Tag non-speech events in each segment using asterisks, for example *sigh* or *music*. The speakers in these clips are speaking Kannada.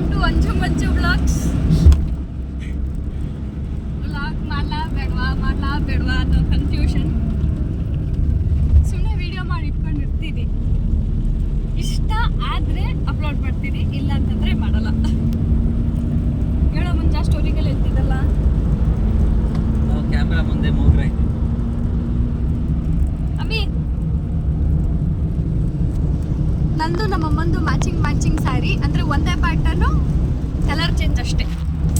Welcome to Anju Manju vlogs vlog ಮಾಡ್ಲಾ ಬೇಡವಾ ಮಾಡ್ಲಾ ಬೇಡವಾ ಅನ್ನೋ ಕನ್ಫ್ಯೂಷನ್ ಸುಮ್ಮನೆ ವಿಡಿಯೋ ಮಾಡಿ ಇಟ್ಕೊಂಡಿರ್ತೀನಿ ಇಷ್ಟ ಆದರೆ ಅಪ್ಲೋಡ್ ಮಾಡ್ತೀನಿ ಇಲ್ಲ ಅಂತಂದರೆ ಮಾಡಲ್ಲ. ಹೇಳೋ ಮುಂಚೆ ಸ್ಟೋರಿಗೆಲ್ಲ ಇರ್ತಿದ್ದಲ್ಲ? ಕ್ಯಾಮ್ರಾ ಮುಂದೆ ಮೂಗ್ರ. ನಂದು ನಮ್ಮ ಅಮ್ಮಂದು ಮ್ಯಾಚಿಂಗ್ ಮ್ಯಾಚಿಂಗ್ ಸ್ಯಾರಿ ಅಂದ್ರೆ ಒಂದೇ ಪ್ಯಾಟರ್ನು ಕಲರ್ ಚೇಂಜ್ ಅಷ್ಟೇ.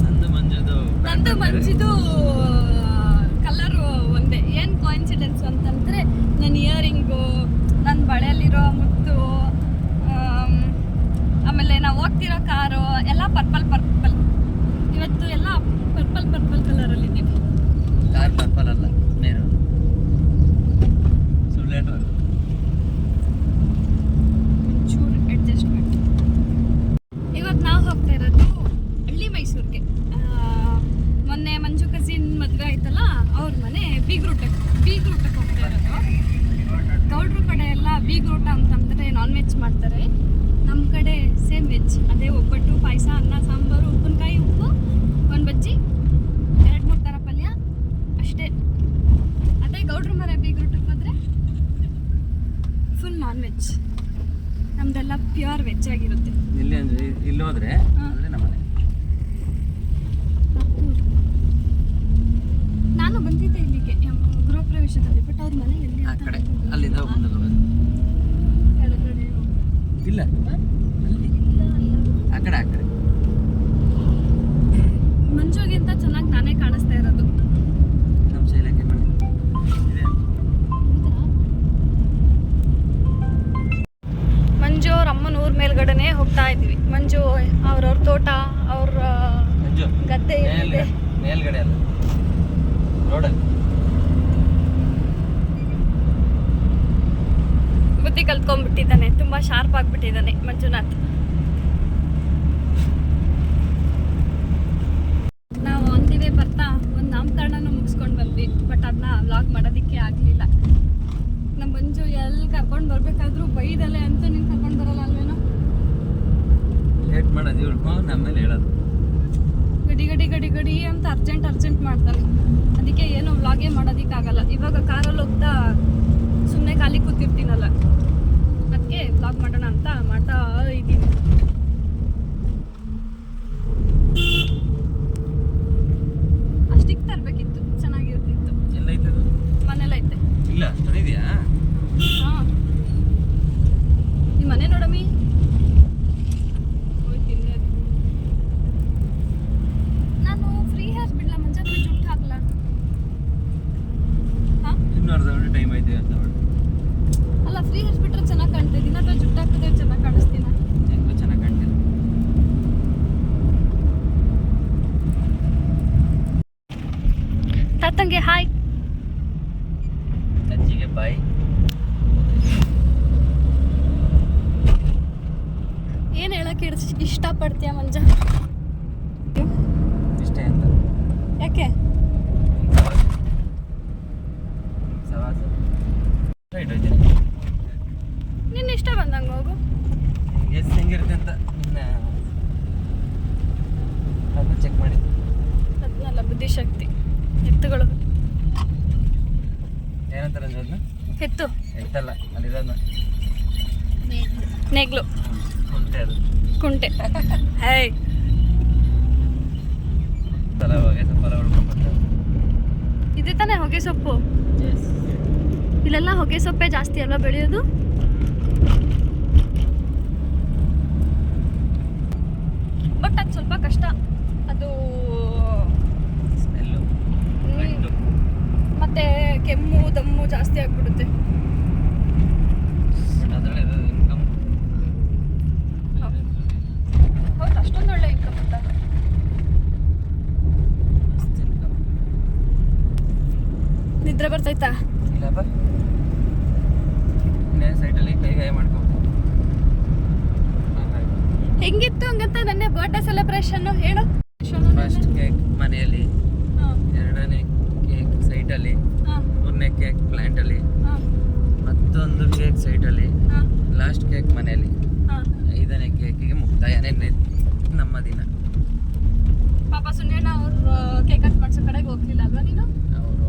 ನಂದು ಮಂಜದು ನಂದು ಮಂಜಿದು ಕಲರ್ ಒಂದೇ. ಏನು ಕಾಯಿನ್ಸಿಡೆನ್ಸ್ ಅಂತಂದರೆ ನನ್ನ ಇಯರಿಂಗು ನನ್ನ ಬಳೆಯಲ್ಲಿರೋ ಮುತ್ತು ಆಮ್, ಆಮೇಲೆ ನಾವು ಹೋಗ್ತಿರೋ ಕಾರು ಎಲ್ಲ ಪರ್ಪಲ್ ಪರ್ಪಲ್ ಇವತ್ತು ಎಲ್ಲ ಪರ್ಪಲ್ ಪರ್ಪಲ್ ಕಲರಲ್ಲಿದ್ದೀವಿ ಕಾರ್ ಪರ್ಪಲ್ ಅಲ್ಲ ಮೇರು ಸುಳ್ಳು ಚೂರು ಅಡ್ಜಸ್ಟ್ಮೆಂಟ್ ಇವತ್ತು ನಾವು ಹೋಗ್ತಾ ಇರೋದು ಹಳ್ಳಿ ಮೈಸೂರಿಗೆ ಮೊನ್ನೆ ಮಂಜು ಕಸಿನ್ ಮದುವೆ ಆಯ್ತಲ್ಲ ಅವ್ರ ಮನೆ ಬೀಗ್ ಬೀಗ್ರೂಟಕ್ಕೆ ಬೀಗ್ ರೂಟಕ್ಕೆ ಹೋಗ್ತಾ ಇರೋದು. ಗೌಡ್ರ ಕಡೆ ಎಲ್ಲ ಬೀಗ್ರೂಟ ಅಂತಂದರೆ ನಾನ್ ವೆಜ್ ಮಾಡ್ತಾರೆ. ನಮ್ಮ ಕಡೆ ಸೇಮ್ ವೆಜ್ ಅದೇ ಒಬ್ಬಟ್ಟು ಪಾಯಸ ಅನ್ನ ಸಾಂಬಾರು ಉಪ್ಪಿನಕಾಯಿ ಉಪ್ಪು ಒಂದು ಬಜ್ಜಿ ಎರಡು ಮೂರು ಥರ ಪಲ್ಯ ಅಷ್ಟೇ. ಅದೇ ಗೌಡ್ರ ಮನೆ ಬೀಗ್ ರೂಟಕ್ಕೆ ಹೋದರೆ ಫುಲ್ ನಾನ್ ವೆಜ್ ನಮ್ದೆಲ್ಲ ಪ್ಯೂರ್ ವೆಜ್ ಆಗಿರುತ್ತೆ. ಇಲ್ಲಿ ಅಂದ್ರೆ ಇಲ್ಲಿ ಹೋದ್ರೆ ನಾನು ಬಂದಿದ್ದೆ ಇಲ್ಲಿಗೆ ಗೃಹ ಪ್ರವೇಶದಲ್ಲಿ ಬಟ್ ಅವ್ರ ಮನೆ ಎಲ್ಲಿ ಆ ಕಡೆ ಅಲ್ಲಿಂದ ಮುಂದೆ ಕೆಳಗಡೆ ಇಲ್ಲ, ಅಲ್ಲ. ಆ ಕಡೆ ಆ ಕಡೆ. ಮಂಜುಗಿಂತ ಚೆನ್ನಾಗಿ ನಾನೇ ಕಾಣಿಸ್ತಾ ಇರೋದು. ಆಗ್ಬಿಟ್ಟಿದ್ದಾನೆ ಮಂಜುನಾಥ್. ನಾವು ಒಂದಿವೆ ಬರ್ತಾ ಒಂದು ನಾಮಕರಣನೂ ಮುಗಿಸ್ಕೊಂಡು ಬಂದ್ವಿ ಬಟ್ ಅದನ್ನ ವ್ಲಾಗ್ ಮಾಡೋದಿಕ್ಕೆ ಆಗಲಿಲ್ಲ. ನಮ್ಮ ಮಂಜು ಎಲ್ಲಿ ಕರ್ಕೊಂಡು ಬರ್ಬೇಕಾದ್ರೂ ಬೈದಲೆ ಅಂತೂ ನೀನು ಕರ್ಕೊಂಡು ಬರಲ್ಲ ಅಲ್ವೇನೋ? ಲೇಟ್ ಮಾಡೋದು ಹೇಳೋದು. ಗಡಿ ಗಡಿ ಗಡಿ ಗಡಿ ಅಂತ ಅರ್ಜೆಂಟ್ ಅರ್ಜೆಂಟ್ ಮಾಡ್ತಾನೆ. ಅದಕ್ಕೆ ಏನು ವ್ಲಾಗೇ ಮಾಡೋದಕ್ಕಾಗಲ್ಲ. ಇವಾಗ ಕಾರಲ್ಲಿ ಹೋಗ್ತಾ ಸುಮ್ಮನೆ ಖಾಲಿ ಕೂತಿರ್ತೀನಲ್ಲ. ಅದಕ್ಕೆ ಬ್ಲಾಗ್ ಮಾಡೋಣ ಅಂತ ಮಾಡ್ತಾ ಇದ್ದೀನಿ. ಅಷ್ಟಿಗೆ ತರಬೇಕಿತ್ತು ಚೆನ್ನಾಗಿರ್ತಿತ್ತು. ಎಲ್ಲೈತೆ ಮನೇಲೈತೆ ಇಲ್ಲ ತಂದಿದ್ಯಾ ಹಾಂ ನಿಮ್ಮ ಮನೆ ನೋಡಮ್ಮಿ ಹೋಯ್ತೀನಿ ಅದು. ನಾನು ಫ್ರೀ ಹೇರ್ ಬಿಡ್ಲ ಮುಂಚೆ ಅಥವಾ ಜುಟ್ಟು ಹಾಕ್ಲಾ ಹಾಂ ಇನ್ನೂ ಅರ್ಧ ಗಂಟೆ ಟೈಮ್ ಐತೆ ಅಂತ ನೋಡಿ ಅಲ್ಲ ಫ್ರೀ ಹೇರ್ ಬಿಟ್ರೆ ಚೆನ್ನಾಗಿ ಕಾಣ್ತಿದ್ದೀನಿ ಅಥವಾ ಜುಟ್ಟು ಹಾಕಿದ್ರೆ ಚೆನ್ನಾಗಿ ಕಾಣಿಸ್ತೀನ ಹೆಂಗೂ ಚೆನ್ನಾಗಿ ಕಾಣ್ತಿಲ್ಲ ತಾತಂಗೆ ಹಾಯ್. ಅಜ್ಜಿಗೆ ಬಾಯ್. ಏನು ಹೇಳಕ್ಕೆ ಇಷ್ಟಪಡ್ತೀಯ ಮಂಜ? ಇಷ್ಟೇ ಅಂತ. ಯಾಕೆ? ನಿನ್ನ ಇಷ್ಟ ಬಂದಂಗೆ ಹೋಗು. ಎಷ್ಟು ಹೆಂಗಿರುತ್ತೆ ಅಂತ ನಿನ್ನ ಅದನ್ನ ಚೆಕ್ ಮಾಡಿ. ಅದನ್ನಲ್ಲ ಬುದ್ಧಿಶಕ್ತಿ. ಎತ್ತುಗಳು. ಏನಂತಾರೆ ಎತ್ತು. ಎತ್ತಲ್ಲ ಅಲ್ಲಿರೋದನ್ನ ನೇಗ್ಲು. ಕುಂಟೆ ಹೊಡ್ಕೊಂಡ್ಬರ್ತಾರೆ ಇದೆ ತಾನೆ ಹೊಗೆ ಸೊಪ್ಪು? ಇಲ್ಲೆಲ್ಲ ಹೊಗೆ ಸೊಪ್ಪೆ ಜಾಸ್ತಿ ಅಲ್ವಾ ಬೆಳೆಯೋದು? ಬಟ್ ಅದು ಸ್ವಲ್ಪ ಕಷ್ಟ. ಮತ್ತೆ ಕೆಮ್ಮು ದಮ್ಮು ಜಾಸ್ತಿ ಆಗ್ಬಿಡುತ್ತೆ. ಹೌದು ಇನ್ಕಮ್ ಅಂತ ನಿದ್ರೆ ಬರ್ತೈತಾ ಇಲ್ಲಪ್ಪ ಇನ್ನೇ ಕೈ ಕೈ ಮಾಡ್ಕೊಬೋದು ಹೆಂಗಿತ್ತು ಹಂಗಂತ ನನ್ನ ಬರ್ಡೇ ಸೆಲೆಬ್ರೇಷನ್ ಹೇಳು ಫಸ್ಟ್ ಕೇಕ್ ಮನೆಯಲ್ಲಿ ಹಾಂ ಎರಡನೇ ಕೇಕ್ ಸೈಟಲ್ಲಿ ಹಾಂ ಮೂರನೇ ಕೇಕ್ ಪ್ಲಾಂಟ್ ಅಲ್ಲಿ ಮತ್ತೊಂದು ಕೇಕ್ ಸೈಟ್ ಅಲ್ಲಿ ಲಾಸ್ಟ್ ಕೇಕ್ ಮನೆಯಲ್ಲಿ. ಹಾಂ. ಐದನೇ ಕೇಕಿಗೆ ಮುಕ್ತಾಯ ನಮ್ಮ ದಿನ. ಪಾಪ ಸುನ್ಯಣ್ಣ ಅವರು ಕೇಕ್ ಕಟ್ ಮಾಡ್ಸೋ ಕಡೆಗೆ ಹೋಗ್ಲಿಲ್ಲ ಅಲ್ವಾ ನೀನು? ಅವರು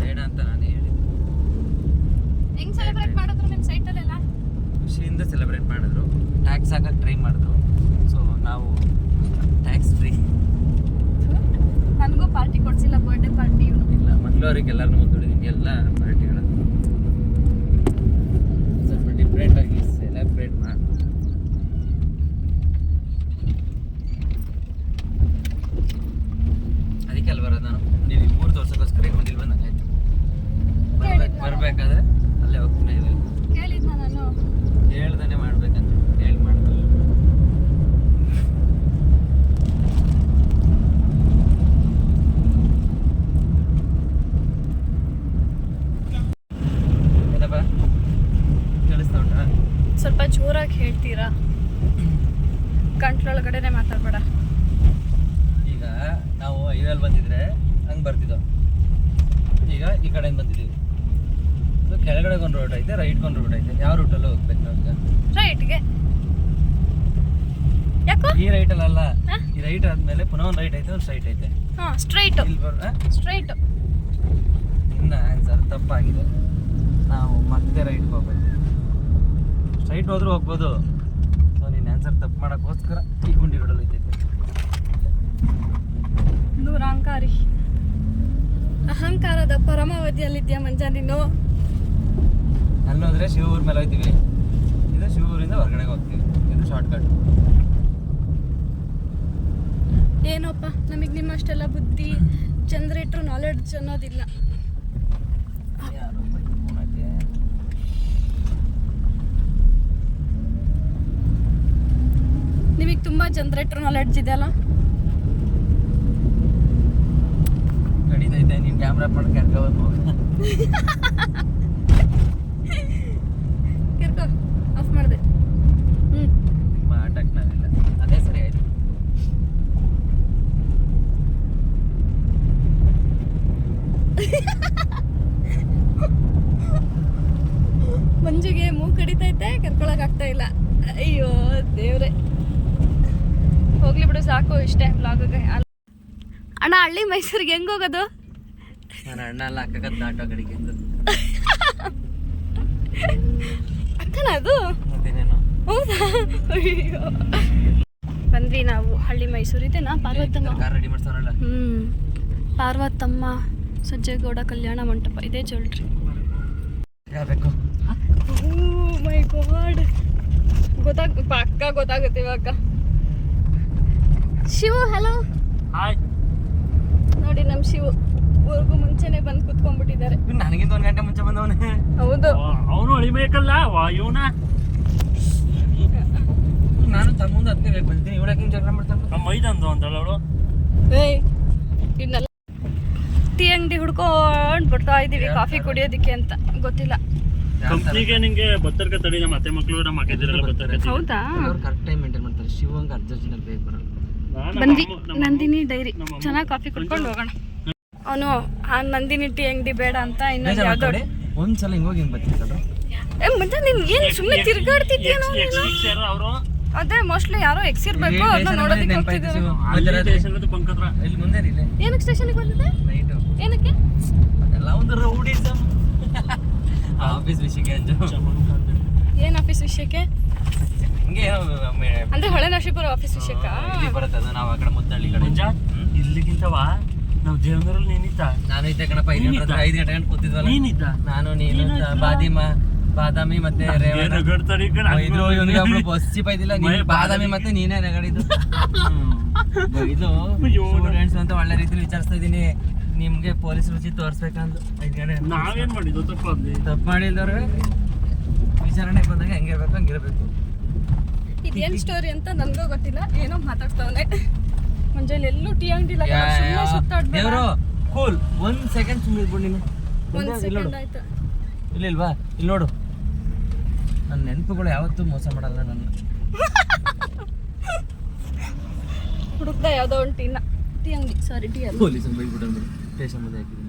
ಬೇಡ ಅಂತ ನಾನು ಹೇಳಿದ್ದೆ. ಹೆಂಗ್ ಸೆಲೆಬ್ರೇಟ್ ಮಾಡಿದ್ರು ನಿಮ್ಮ ಸೈಟಲ್ಲೆಲ್ಲ ಖುಷಿಯಿಂದ ಸೆಲೆಬ್ರೇಟ್ ಮಾಡಿದ್ರು. ಟ್ಯಾಕ್ಸ್ ಹಾಕಕ್ಕೆ ಟ್ರೈ ಮಾಡಿದ್ರು. ಸೊ ನಾವು ಟ್ಯಾಕ್ಸ್ ಫ್ರೀ ನನಗೂ ಪಾರ್ಟಿ ಕೊಡ್ಸಿಲ್ಲ ಬರ್ಡೇ ಪಾರ್ಟಿ ಇವನು. ಮಂಗಳೂರಿಗೆ ಎಲ್ಲರನ್ನೂ ಮುಂದೂಡಿದ್ದೀನಿ ಎಲ್ಲ ಪಾರ್ಟಿಗಳ ಸ್ವಲ್ಪ ಡಿಫ್ರೆಂಟ್ ಆಗಿ ಸೆಲೆಬ್ರೇಟ್ ಮಾಡಿ. ಅದಕ್ಕೆ ಅಲ್ಲಿ ಬರೋದು ನಾನು. ನೀವು ಈ ಮೂರು ತೋರ್ಸೋಕ್ಕೋಸ್ಕರ ಇಲ್ಲಿ ಬಂದಂಗೆ ಆಯ್ತು. ಬರ್ಬೇಕು ಬರಬೇಕಾದ್ರೆ ಅಲ್ಲೇ ಹೋಗ್ತೀನಿ. ನಾನು? ಹೇಳ್ದಾನೆ ಮಾಡ್ಬೇಕಂತ ಹೇಳಿ ಮಾಡ್ತಾರೆ ಏನಪ್ಪ ಕೇಳಿಸ್ತಾ ಉಂಟಾ ಸ್ವಲ್ಪ ಜೋರಾಗಿ ಹೇಳ್ತೀರಾ? ಗಂಟ್ಲೊಳಗಡೆನೆ ಮಾತಾಡ್ಬೇಡ. ಈಗ ನಾವು ಹೈವೇಲ್ ಬಂದಿದ್ರೆ ಹಂಗೆ ಬರ್ತಿದ್ದೋ ಈಗ ಈ ಕಡೆಯಿಂದ ಬಂದಿದ್ದೀವಿ. ಕೆಳಗಡೆ ಒಂದು ರೋಡ್ ಐತೆ ರೈಟ್ ಒಂದು ರೋಡ್ ಐತೆ. ಯಾವ ರೂಟಲ್ಲಿ ಹೋಗ್ಬೇಕು ನಾವು ಈಗ ರೈಟ್ಗೆ ಯಾಕೋ? ಈ ರೈಟ್ ಅಲ್ಲ ಈ ರೈಟ್ ಆದ್ಮೇಲೆ ಪುನಃ ಒಂದು ರೈಟ್ ಐತೆ ಒಂದು ಸ್ಟ್ರೈಟ್ ಐತೆ. ಹಾಂ ಸ್ಟ್ರೈಟ್ ಸ್ಟ್ರೈಟ್ ಇನ್ನ ಆ? ಸ್ಟ್ರೈಟು ನಿನ್ನ ಆನ್ಸರ್ ತಪ್ಪಾಗಿದೆ. ನಾವು ಮತ್ತೆ ರೈಟ್ ಹೋಗ್ಬೇಕು. ಸ್ಟ್ರೈಟ್ ಹೋದ್ರೂ ಹೋಗ್ಬೋದು. ಸೊ ನೀನು ಆನ್ಸರ್ ತಪ್ಪು ಮಾಡೋಕ್ಕೋಸ್ಕರ ಈ ಗುಂಡಿ ರೋಡಲ್ಲಿ ಇದ್ದೈತೆ ದೂರಾಂಕಾರಿ. ಅಹಂಕಾರದ ಪರಮಾವಧಿಯಲ್ಲಿದ್ಯಾ ಮಂಜ ನೀನು? ಅಲ್ಲೋದ್ರೆ ಶಿವೂರ್ ಮೇಲೆ ಹೋಗ್ತೀವಿ ಇದು ಶಿವೂರಿಂದ ಹೊರಗಡೆ ಹೋಗ್ತೀವಿ. ಇದು ಶಾರ್ಟ್ ಕಟ್ ಏನೋಪ್ಪ ನಮಗೆ ನಿಮ್ಮಷ್ಟೆಲ್ಲ ಬುದ್ಧಿ ಜನರೇಟ್ರು ನಾಲೆಡ್ಜ್ ಅನ್ನೋದಿಲ್ಲ ಯಾರು ಬೈಕ್ ಕೊಡಕ್ಕೆ? ನಿಮಗೆ ತುಂಬ ಜನರೇಟರ್ ನಾಲೆಡ್ಜ್ ಇದೆಯಲ್ಲ ಅಲ್ಲ? ನೀನು ಕ್ಯಾಮ್ರಾ ಮಾಡಿ ಕರ್ಕೊಂಡು ಹೋಗ. ಕಿರ್ಕೋ ಆಫ್ ಮಾಡಿದೆ. ಹ್ಞೂ ಆಟಕ್ಕೆ ನಾವಿಲ್ಲ ಅದೇ ಸರಿ ಆಯ್ತು. ಮಂಜುಗೆ ಮೂಗು ಕಡಿತೈತೆ ಕರ್ಕೊಳಕ್ ಆಗ್ತಾ ಇಲ್ಲ. ಅಯ್ಯೋ ದೇವ್ರೆ. ಹೋಗ್ಲಿ ಬಿಡು ಸಾಕು ಇಷ್ಟೇ ಬ್ಲಾಗ್ಗೆ ಅಣ್ಣ ಹಳ್ಳಿ ಮೈಸೂರಿಗೆ ಹೆಂಗ್ ಹೋಗೋದು? ನಾನು ಅಣ್ಣ ಎಲ್ಲ ಹಾಕಕತ್ತ ಆಟೋ ಕಡೆಗೆ ಅಕ್ಕನ ಅದು? ಮತ್ತೇನೇನು? ಹೌದಾ? ಅಯ್ಯೋ. ಬಂದ್ವಿ ನಾವು ಹಳ್ಳಿ ಮೈಸೂರು ಇದೆನಾ? ಪಾರ್ವತಮ್ಮ? ಹ್ಞೂ ಹ್ಮ್. ಪಾರ್ವತಮ್ಮ ಸಜ್ಜೇಗೌಡ ಕಲ್ಯಾಣ ಮಂಟಪ ಇದೇ ಜ್ಯುವೆಲ್ರಿ ಮೈ ಗಾಡ್ ಗೊತ್ತಾಗ ಪಕ್ಕ ಗೊತ್ತಾಗುತ್ತೆ ಇವಾಗ. ಶಿವು ಹಲೋ ಹಾಯ್ ನೋಡಿ ನಮ್ಮ ಶಿವು ಊರಿಗೂ ಮುಂಚೆನೆ ಬಂದು ಕುತ್ಕೊಂಡ್ಬಿಟ್ಟಿದ್ದಾರೆ. ನನಗಿಂತ ಒಂದ್ ಗಂಟೆ ಮುಂಚೆ ಬಂದವನೇ. ಹೌದು. ಅವನು ಅಳಿಬೇಕಲ್ಲ ಇವನ. ನಾನು ಮುಂದೆ ಅದಕ್ಕೆ ಬೇಕು ಬಂದಿದ್ದೀನಿ. ಇವಳ ಹಿಂಗೆ ಜಗಳ ಮಾಡ್ತಾನೆ ನಮ್ಮ ಮೈದಂದು ಅಂತಲ್ಲ ಅವಳು. ಏಯ್ ಇನ್ನೆಲ್ಲ ಟೀ ಅಂಗಡಿ ಹುಡ್ಕೊಂಡ್ ಬರ್ತಾ ಇದೀವಿ ಕಾಫಿ ಕುಡಿಯೋದಿಕ್ಕೆ ಅಂತ. ಗೊತ್ತಿಲ್ಲ. ಕಂಪ್ನಿಗೆ ನಿಂಗೆ ಬತ್ತರ್ಕ ತಡಿ ನಮ್ಮ ಅತ್ತೆ ಮಕ್ಕಳು ನಮ್ಮ ಬತ್ತರ್ಕ ಹೌದಾ? ಅವ್ರು ಕರೆಕ್ಟ್ ಟೈಮ್ ಮೇಂಟೈನ್ ಮಾಡ್ತಾರೆ. ಶಿವಂಗೆ ಅರ್ಜೆಂಟಿನಲ್ಲಿ ಬೇಕು ಬರೋದು ಬಂದ್ವಿ. ನಂದಿನಿ ಡೈರಿ. ಚೆನ್ನಾಗಿ ಕಾಫಿ ಕುಡ್ಕೊಂಡು ಹೋಗೋಣ. ಅವನು ಆ ನಂದಿನಿ ಟೀ ಅಂಗಡಿ ಬೇಡ ಅಂತ ಇನ್ನೊಂದು ಯಾವ್ದೋ ಒಂದ್ಸಲ ಹಿಂಗೆ ಹೋಗಿ ಹಿಂಗೆ ಬರ್ತೀನಿ ಕಣ್ರು ಏ ಮಂಜ ನೀನ್ ಏನ್ ಸುಮ್ಮನೆ ತಿರ್ಗಾಡ್ತಿದ್ಯೇನೋ ನೀನು? ಅವರು. ಅದೇ ಮೋಸ್ಟ್ಲಿ ಯಾರೋ ಎಕ್ಸ್ ಇರ್ಬೇಕು ಅದನ್ನ ನೋಡೋದಕ್ಕೆ ಹೋಗ್ತಿದ್ದಾರೆ. ಇಲ್ಲಿ ಮುಂದೆ ಇಲ್ಲೇ. ಏನಕ್ಕೆ ಸ್ಟೇಷನ್ಗೆ ಬಂದಿದೆ ನೈಟು ಏನಕ್ಕೆ? ಅದೆಲ್ಲ ಒಂದು ರೌಡಿಸಮ್ ಆಫೀಸ್ *laughs* ವಿಷಯಕ್ಕೆ ಏನ್ ಆಫೀಸ್ ವಿಷಯಕ್ಕೆ? ಹಿಂಗೆ ಏನೋ ಒಮ್ಮೆ ಅಂದ್ರೆ ಹೊಳೆ ನರಸೀಪುರ ಆಫೀಸ್ ವಿಷಯಕ್ಕ? ಇಲ್ಲಿ ಬರುತ್ತೆ ಅದು ನಾವು ಆ ಕಡೆ ಮುದ್ದಳ್ಳಿ ಕಡೆ ಮುಂಜಾ ಇಲ್ಲಿಗಿಂತವಾ ನಾವು ದೇವನೂರಲ್ಲಿ ನೀನಿದ್ದ? ನಾನು ಇದ್ದೆ ಕಣಪ್ಪ ಐದು ಗಂಟೆ ಐದು ಗಂಟೆ ಗಂಟೆ ಕೂತಿದ್ವಲ್ಲ. ನೀನಿದ್ದ? ನಾನು ನೀನು ಬಾದಿಮ ಬಾದಾಮಿ ಮತ್ತೆ ರೇವಣ್ಣ. ರಗಡ್ ತಡಿ ಕಣ ಇದ್ರು ಇವನಿಗೆ ಬಸ್ಸಿ ಬೈದಿಲ್ಲ ನೀನು ಬಾದಾಮಿ ಮತ್ತೆ ನೀನೇ ನಗಡಿದ್ದು ಇದು ಅಯ್ಯೋ. ಸ್ಟೂಡೆಂಟ್ಸ್ ಅಂತ ಒಳ್ಳೆ ರೀತಿಲಿ ವಿಚಾರಿಸ್ತಾ ಇದೀನಿ ನಿಮ್ಗೆ ಪೊಲೀಸ್ ರುಚಿ ತೋರ್ಸ್ಬೇಕಂತ ಐದು ಗಂಟೆ ನಾವೇನ್ ಮಾಡಿದ್ದು? ತಪ್ಪ ತಪ್ಪು ಮಾಡಿಲ್ದವ್ರೆ ವಿಚಾರಣೆಗೆ ಬಂದಾಗ ಹೆಂಗಿರ್ಬೇಕು ಹಂಗಿರ್ಬೇಕು. ಇದೇನ್ ಸ್ಟೋರಿ ಅಂತ ನನ್ಗೂ ಗೊತ್ತಿಲ್ಲ. ಏನೋ ಮಾತಾಡ್ತಾವನೆ. ಮುಂಜಾನೆ ಎಲ್ಲೂ ಟೀ ಅಂಗಡಿ ಇಲ್ಲ ಸುಮ್ಮನೆ ಸುತ್ತಾಡ್ಬೇಡ. ದೇವ್ರು ಕೂಲ್ ಒಂದ್ ಸೆಕೆಂಡ್ ಸುಮ್ಮನೆ ಇದ್ಬಿಡು ನೀನು. ಒಂದ್ ಇಲ್ಲಿ ಸೆಕೆಂಡ್ ಆಯ್ತು. ಇಲ್ಲ ಇಲ್ವಾ ಇಲ್ಲಿ ನೋಡು. ನನ್ನ ನೆನಪುಗಳು ಯಾವತ್ತೂ ಮೋಸ ಮಾಡಲ್ಲ ನನ್ನ. ಹುಡುಕ್ದ ಯಾವ್ದೋ ಒಂದು ಟೀನ. ಟೀ ಅಂಗಡಿ ಸಾರಿ ಟೀ ಅಂಗಡಿ. ಪೊಲೀಸ್ ಬೈದ್ಬಿಟ್ಟು ಸ್ಟೇಷನ್ ಮುಂದೆ ಹಾಕಿದ್ದೀನಿ.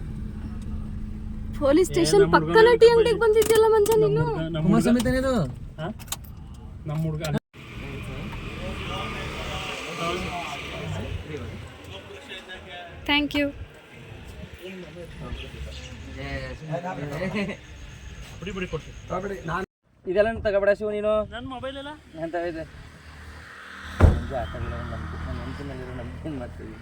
ಪೊಲೀಸ್ ಸ್ಟೇಷನ್ ಪಕ್ಕನ ಟೀ ಅಂಗಡಿಗೆ ಬಂದಿದ್ಯಲ್ಲ ಮಂಜ ನೀನು ನಮ್ಮ ಕುಮಾರಸ್ವಾಮಿ ತಾನೇ ಇದು? ನಮ್ಮ ಹುಡುಗ ಥ್ಯಾಂಕ್ ಯು. ಇದೆಲ್ಲ ತಗೋಬೇಡ ಶಿವ ನೀನು. ನನ್ನ ಮೊಬೈಲ್ ಎಲ್ಲ? ನಾನು ಇದೆ? ನಂಬಿಕೆ ನಂಬಿಕೆ ಮಾಡ್ತೀವಿ?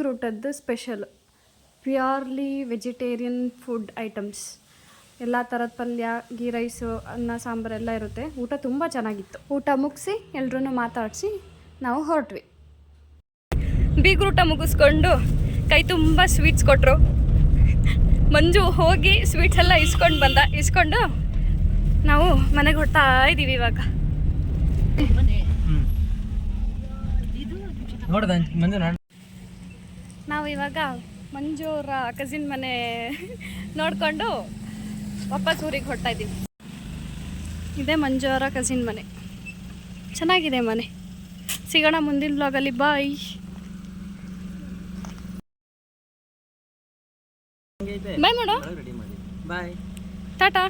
ಕಡೆ ಬೀಗ್ special purely vegetarian food items ಎಲ್ಲ ಥರದ ಪಲ್ಯ ಗೀ ರೈಸು ಅನ್ನ, ಸಾಂಬಾರು ಎಲ್ಲ ಇರುತ್ತೆ. ಊಟ ತುಂಬ ಚೆನ್ನಾಗಿತ್ತು. ಊಟ ಮುಗಿಸಿ ಎಲ್ರೂ ಮಾತಾಡಿಸಿ ನಾವು ಹೊರಟ್ವಿ. ಬೀಗ್ರೂಟ ಊಟ ಮುಗಿಸ್ಕೊಂಡು ಕೈ ತುಂಬ ಸ್ವೀಟ್ಸ್ ಕೊಟ್ಟರು ಮಂಜು ಹೋಗಿ ಸ್ವೀಟ್ಸ್ ಎಲ್ಲ ಇಸ್ಕೊಂಡು ಬಂದ, ಇಸ್ಕೊಂಡು ನಾವು ಮನೆಗೆ ಹೊರ್ತಾ ಇದ್ದೀವಿ ಇವಾಗ. ಮಂಜು ನಾವು ಇವಾಗ ಮಂಜು ಅವರ ಕಸಿನ್ ಮನೆ *laughs* ನೋಡಿಕೊಂಡು ವಾಪಸ್ ಊರಿಗೆ ಹೊರಡ್ತಾ ಇದ್ದೀವಿ. ಇದೆ ಮಂಜು ಅವರ ಕಸಿನ್ ಮನೆ. ಚೆನ್ನಾಗಿದೆ ಮನೆ. ಸಿಗೋಣ ಮುಂದಿನ ಬ್ಲಾಗಲ್ಲಿ ಬಾಯ್ ಬಾಯ್ ಮಾಡಿ. ಬಾಯ್ ಟಾಟಾ